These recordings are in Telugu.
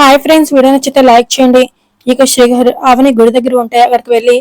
హాయ్ ఫ్రెండ్స్ వీడియో నచ్చితే లైక్ చేయండి. ఇక శేఖర్ అవని గుడి దగ్గర ఉంటే అక్కడికి వెళ్ళి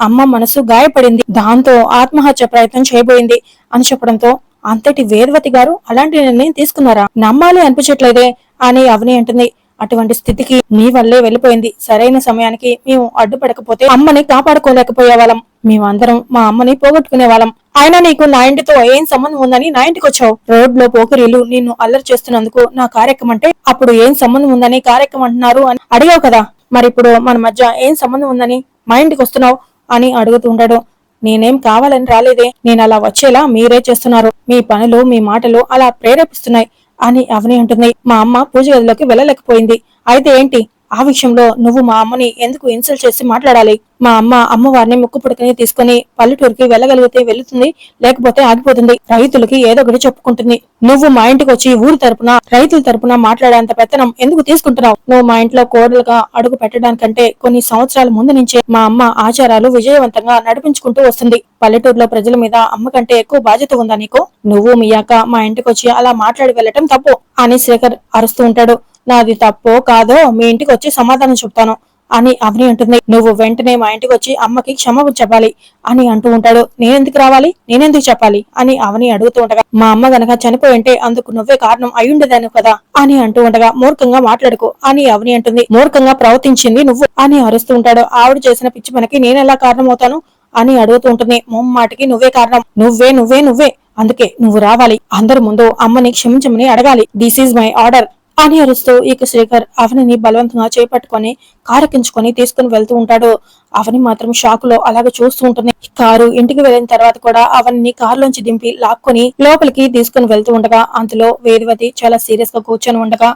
అమ్మ మనసు గాయపడింది. దాంతో ఆత్మహత్య ప్రయత్నం చేయబోయింది అని చెప్పడంతో అంతటి వేదవతి గారు అలాంటి నిర్ణయం తీసుకున్నారా? నమ్మాలి అనిపించట్లేదే అని అవని అంటుంది. అటువంటి స్థితికి మీ వల్లే వెళ్ళిపోయింది. సరైన సమయానికి మేము అడ్డుపడకపోతే అమ్మని కాపాడుకోలేకపోయే వాళ్ళం మేమందరం మా అమ్మని పోగొట్టుకునే వాళ్ళం ఆయన నీకు నా ఇంటితో ఏం సంబంధం ఉందని నా ఇంటికి వచ్చావు. రోడ్లో పోకిరీలు నిన్ను అల్లరి చేస్తున్నందుకు నా కార్యక్రమం అంటే అప్పుడు ఏం సంబంధం ఉందని కార్యక్రమం అంటున్నారు అని అడిగావు కదా. మరి ఇప్పుడు మన మధ్య ఏం సంబంధం ఉందని మా ఇంటికి వస్తున్నావు అని అడుగుతుంటాడు నేనేం కావాలని రాలేదే. నేను అలా వచ్చేలా మీరే చేస్తున్నారు. మీ పనులు మీ మాటలు అలా ప్రేరేపిస్తున్నాయి. అని అవని అంటుంది. మా అమ్మ పూజ గదిలోకి వెళ్ళలేకపోయింది. అయితే ఏంటి? ఆ విషయంలో నువ్వు మా అమ్మని ఎందుకు ఇన్సల్ట్ చేసి మాట్లాడాలి? మా అమ్మ అమ్మవారిని ముక్కు పుడకని తీసుకుని పల్లెటూరుకి వెళ్ళగలిగితే వెళుతుంది లేకపోతే ఆగిపోతుంది. రైతులకి ఏదో ఒకటి చెప్పుకుంటుంది. నువ్వు మా ఇంటికి వచ్చి ఊరు తరపున రైతుల తరపున మాట్లాడేంత పెత్తనం ఎందుకు తీసుకుంటున్నావు? నువ్వు మా ఇంట్లో కోడలుగా అడుగు పెట్టడానికంటే కొన్ని సంవత్సరాల ముందు నుంచే మా అమ్మ ఆచారాలు విజయవంతంగా నడిపించుకుంటూ వస్తుంది. పల్లెటూరులో ప్రజల మీద అమ్మ కంటే ఎక్కువ బాధ్యత ఉందా నీకు? నువ్వు మీ అక్క మా ఇంటికి వచ్చి అలా మాట్లాడి వెళ్ళటం తప్పు అని శేఖర్ అరుస్తూ ఉంటాడు. నాది తప్పో కాదో మీ ఇంటికి వచ్చి సమాధానం చెప్తాను అని అవని అంటుంది. నువ్వు వెంటనే మా ఇంటికి వచ్చి అమ్మకి క్షమాపణ చెప్పాలి అని అంటూ ఉంటాడు. నేనెందుకు రావాలి? నేనెందుకు చెప్పాలి? అని అవని అడుగుతూ ఉండగా మా అమ్మ గనక చనిపోయి ఉంటే అందుకు నువ్వే కారణం అయ్యుండేదాను కదా అని అంటూ ఉండగా మూర్ఖంగా మాట్లాడుకో అని అవని అంటుంది. మూర్ఖంగా ప్రవర్తించింది నువ్వు అని అరుస్తూ ఉంటాడు. ఆవిడ చేసిన పిచ్చి పనికి నేనెలా కారణమవుతాను అని అడుగుతూ ఉంటుంది. ముమ్మాటికి నువ్వే కారణం. నువ్వే నువ్వే నువ్వే. అందుకే నువ్వు రావాలి. అందరి ముందు అమ్మని క్షమించమని అడగాలి. దిస్ ఈజ్ మై ఆర్డర్ అని అరుస్తూ ఇక శ్రీకర్ అవనిని బలవంతంగా చేపట్టుకొని కారెక్కించుకొని తీసుకుని వెళ్తూ ఉంటాడు. అవని మాత్రం షాక్లో అలాగే చూస్తూ ఉంటుంది. కారు ఇంటికి వెళ్ళిన తర్వాత కూడా అవని కారులోంచి దింపి లాక్కొని లోపలికి తీసుకుని వెళ్తూ ఉండగా అంతలో వేదవతి చాలా సీరియస్గా కూర్చొని ఉండగా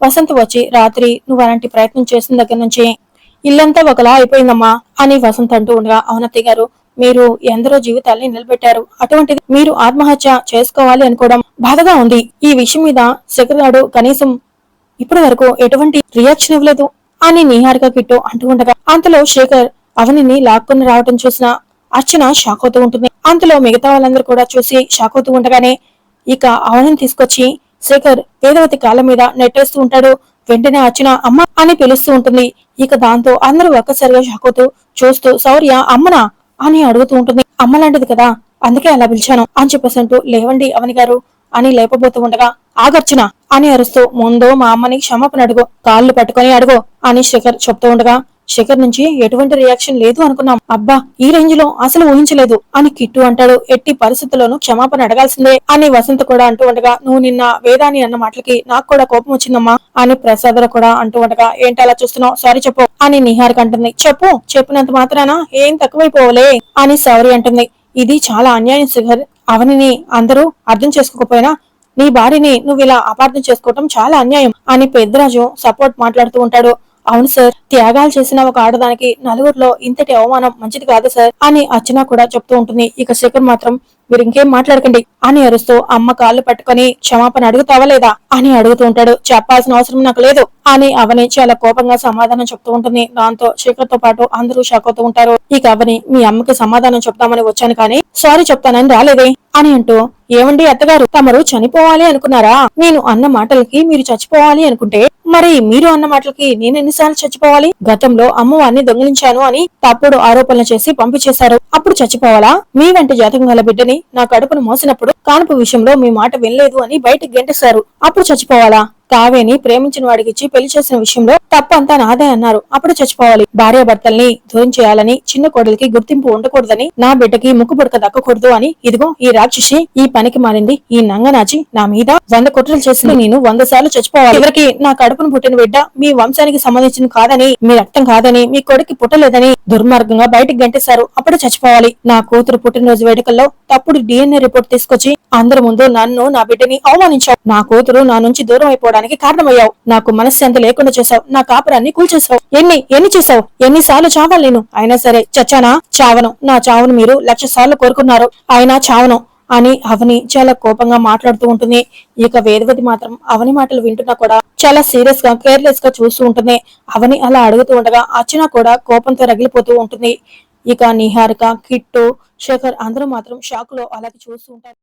వసంత్ వచ్చి రాత్రి నువ్వు అలాంటి ప్రయత్నం చేసిన దగ్గర నుంచి ఇల్లంతా ఒకలా అయిపోయిందమ్మా అని వసంత్ అంటూ ఉండగా అవునత్తయ్య గారు మీరు ఎందరో జీవితాల్ని నిలబెట్టారు. అటువంటిది మీరు ఆత్మహత్య చేసుకోవాలి అనుకోవడం బాధగా ఉంది. ఈ విషయం మీద శేఖర్ కనీసం ఇప్పటి వరకు ఎటువంటి రియాక్షన్ ఇవ్వలేదు అని నిహారిక కిట్టు అంటూ ఉండగా అంతలో శేఖర్ అవనిని లాక్కుని రావటం చూసిన అర్చన షాక్ అవుతూ ఉంటుంది. అంతలో మిగతా వాళ్ళందరూ కూడా చూసి షాక్ అవుతూ ఉండగానే ఇక అవనిని తీసుకొచ్చి శేఖర్ వేదవతి కాళ్ళ మీద నెట్టేస్తూ ఉంటాడు. వెంటనే అర్చన అమ్మ అని పిలుస్తూ ఉంటుంది. ఇక దాంతో అందరూ ఒక్కసారిగా షాక్ అవుతూ చూస్తూ శౌర్య అమ్మనా? అని అడుగుతూ ఉంటుంది. అమ్మ లాంటిది కదా అందుకే అలా పిలిచాను అని చెప్పేసి అంటూ లేవండి అవని గారు అని లేపబోతూ ఉండగా ఆగర్చన అని అరుస్తూ ముందు మా అమ్మని క్షమాపణ అడుగు కాళ్ళు పట్టుకొని అడుగు అని శేఖర్ చెప్తూ ఉండగా శేఖర్ నుంచి ఎటువంటి రియాక్షన్ లేదు అనుకున్నాం. అబ్బా ఈ రేంజ్లో అసలు ఊహించలేదు అని కిట్టు అంటాడు. ఎట్టి పరిస్థితుల్లోనూ క్షమాపణ అడగాల్సిందే అని వసంత కూడా అంటూ ఉండగా నువ్వు నిన్న వేదాని అన్న మాటలకి నాకు కూడా కోపం వచ్చిందమ్మా అని ప్రసాదర కూడా అంటూ ఉండగా ఏంటి అలా చూస్తున్నావు? సారీ చెప్పు అని నిహారిక అంటుంది. చెప్పు చెప్పినంత మాత్రాన? ఏం తక్కువైపోవలే అని సౌరి అంటుంది. ఇది చాలా అన్యాయం శిఖర్. అవనిని అందరూ అర్థం చేసుకోకపోయినా నీ భార్యని నువ్వు ఇలా అపార్థం చేసుకోవటం చాలా అన్యాయం అని పెద్దరాజు సపోర్ట్ మాట్లాడుతూ ఉంటాడు. అవును సార్ త్యాగాలు చేసిన ఒక ఆడదానికి నలుగురిలో ఇంతటి అవమానం మంచిది కాదు సార్ అని అర్చన కూడా చెప్తూ ఉంటుంది. ఇక శేఖర్ మాత్రం మీరు ఇంకేం మాట్లాడకండి అని అరుస్తూ అమ్మ కాళ్ళు పట్టుకొని క్షమాపణ అడుగుతావా లేదా? అని అడుగుతూ ఉంటాడు. చెప్పాల్సిన అవసరం నాకు లేదు అని అవని చాలా కోపంగా సమాధానం చెప్తూ ఉంటుంది. దాంతో శేఖర్తో పాటు అందరూ షాక్ అవుతూ ఉంటారు. ఇక అవని మీ అమ్మకి సమాధానం చెప్తామని వచ్చాను కానీ సారీ చెప్తానని రాలేదే అని అంటూ ఏమండి అత్తగారు? తమరు చనిపోవాలి అనుకున్నారా? నేను అన్న మాటలకి మీరు చచ్చిపోవాలి అనుకుంటే మరి మీరు అన్న మాటలకి నేను ఎన్నిసార్లు చచ్చిపోవాలి? గతంలో అమ్మవారిని దొంగిలించాను అని తప్పుడు ఆరోపణలు చేసి పంపించేశారు. అప్పుడు చచ్చిపోవాలా? మీ వెంట జాతకం గల బిడ్డని నా కడుపును మోసినప్పుడు కానుపు విషయంలో మీ మాట వినలేదు అని బయటకు గెంటేశారు. అప్పుడు చచ్చిపోవాలా? కావేని ప్రేమించిన వాడికిచ్చి పెళ్ళి చేసిన విషయంలో తప్పంతా నాదే అన్నారు. అప్పుడు చచ్చిపోవాలి. భార్యాభర్తల్ని దూరం చేయాలని చిన్న కోడలికి గుర్తింపు ఉండకూడదని నా బిడ్డకి ముక్కు బుడక దక్కకూడదు అని ఇదిగో ఈ రాక్షసి ఈ పనికి మారింది. ఈ నంగనాచి నా మీద వంద కుట్రలు చేసింది. నేను వంద సార్లు చచ్చిపోవాలి. ఎవరికి నా కడుపును పుట్టిన బిడ్డ మీ వంశానికి సంబంధించిన కాదని మీ రక్తం కాదని మీ కొడుకు పుట్టలేదని దుర్మార్గంగా బయటకు గంటేశారు. అప్పుడే చచ్చిపోవాలి. నా కూతురు పుట్టినరోజు వేడుకల్లో తప్పుడు డిఎన్ఏ రిపోర్ట్ తీసుకొచ్చి అందరి ముందు నన్ను నా బిడ్డని అవమానించావు. నా కూతురు నా నుంచి దూరం అయిపోవడానికి కారణమయ్యావు. నాకు మనశ్శాంతి లేకుండా చేశావు. నా కాపురాన్ని కూల్చేశావు. ఎన్ని ఎన్ని చేశావు? ఎన్నిసార్లు చావాలి నేను? అయినా సరే చచ్చానా? చావను. నా చావును మీరు లక్ష సార్లు కోరుకున్నారు. అయినా చావను. అని అవని చాలా కోపంగా మాట్లాడుతూ ఉంటుంది. ఇక వేదవతి మాత్రం అవని మాటలు వింటున్నా కూడా చాలా సీరియస్గా కేర్లెస్గా చూస్తూ ఉంటుంది. అవని అలా అడుగుతూ ఉండగా అర్చన కూడా కోపంతో రగిలిపోతూ ఉంటుంది. ఇక నిహారిక కిట్టు శేఖర్ అందరూ మాత్రం షాక్లో అలాగే చూస్తూ ఉంటారు.